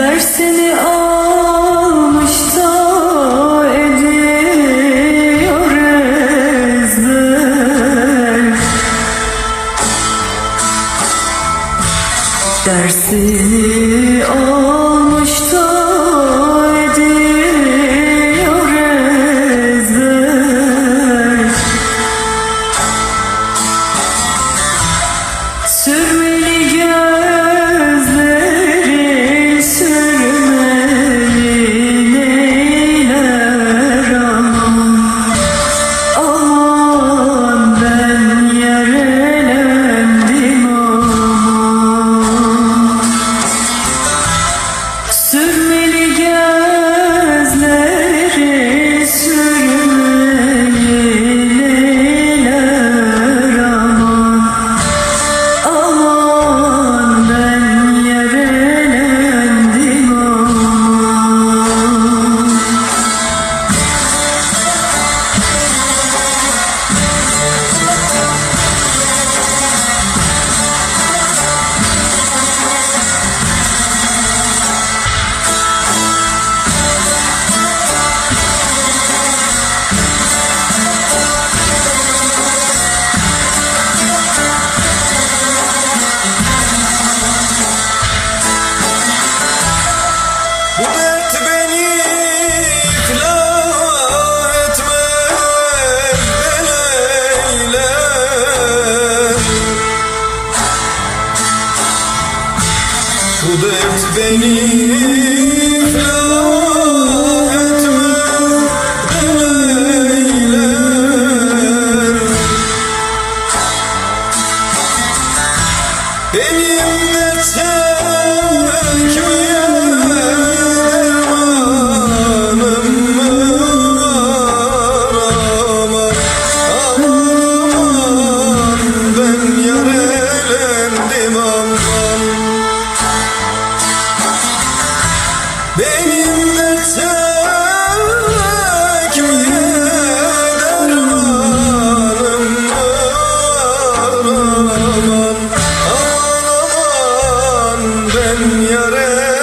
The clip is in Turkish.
Dersini almış da ediyor ezber. Dersini almış da ediyor ezber. Sürme Hubet beni ikna etme Ben eyler Hubet beni ikna etme Ben eyler Benim de terkim benim olmam Benim de tek dermanım Aman ben yare